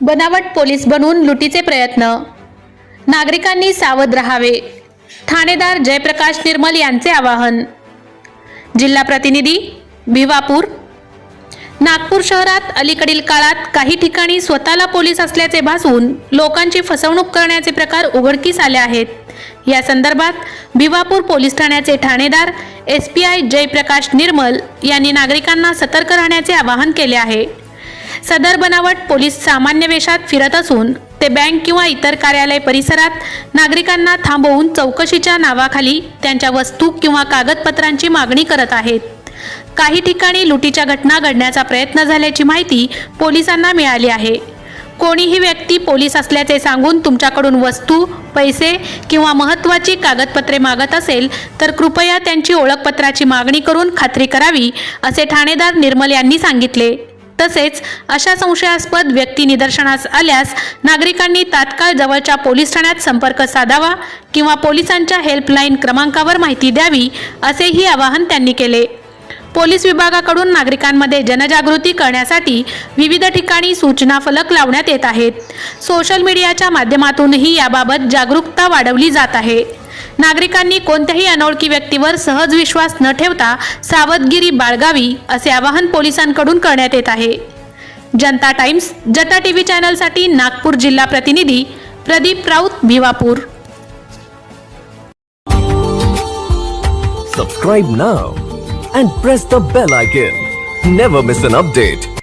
बनावट पोलीस बनून लुटीचे प्रयत्न. नागरिकांनी सावध राहावे. ठाणेदार जयप्रकाश निर्मल यांचे आवाहन. जिल्हा प्रतिनिधी भिवापूर. नागपूर शहरात अलीकडील काळात काही ठिकाणी स्वतःला पोलीस असल्याचे भासून लोकांची फसवणूक करण्याचे प्रकार उघडकीस आले आहेत. या संदर्भात भिवापूर पोलीस ठाण्याचे ठाणेदार S P I Jayprakash Nirmal यांनी नागरिकांना सतर्क राहण्याचे आवाहन केले आहे. सदर बनावट पोलीस सामान्य वेशात फिरत असून ते बँक किंवा इतर कार्यालय परिसरात नागरिकांना थांबवून चौकशीच्या नावाखाली त्यांच्या वस्तू किंवा कागदपत्रांची मागणी करत आहेत. काही ठिकाणी लुटीच्या घटना घडण्याचा प्रयत्न झाल्याची माहिती पोलिसांना मिळाली आहे. कोणीही व्यक्ती पोलीस असल्याचे सांगून तुमच्याकडून वस्तू पैसे किंवा महत्त्वाची कागदपत्रे मागत असेल तर कृपया त्यांची ओळखपत्राची मागणी करून खात्री करावी असे ठाणेदार निर्मल यांनी सांगितले. तसेच अशा संशयास्पद व्यक्ती निदर्शनास आल्यास नागरिकांनी तात्काळ जवळच्या पोलीस ठाण्यात संपर्क साधावा किंवा पोलिसांच्या हेल्पलाईन क्रमांकावर माहिती द्यावी असेही आवाहन त्यांनी केले. पोलीस विभागाकडून नागरिकांमध्ये जनजागृती करण्यासाठी विविध ठिकाणी सूचना फलक लावण्यात येत आहेत. सोशल मीडियाच्या माध्यमातूनही याबाबत जागरूकता वाढवली जात आहे. नागरिकांनी कोणत्याही अनोळखी व्यक्तीवर सहज विश्वास न ठेवता सावधगिरी बाळगावी असे आवाहन पोलिसांकडून करण्यात येत आहे जनता टाइम्स जटा टीव्ही चॅनलसाठी नागपूर जिल्हा प्रतिनिधी Pradeep Raut Bhiwapur Subscribe now and press the bell icon. Never miss an update.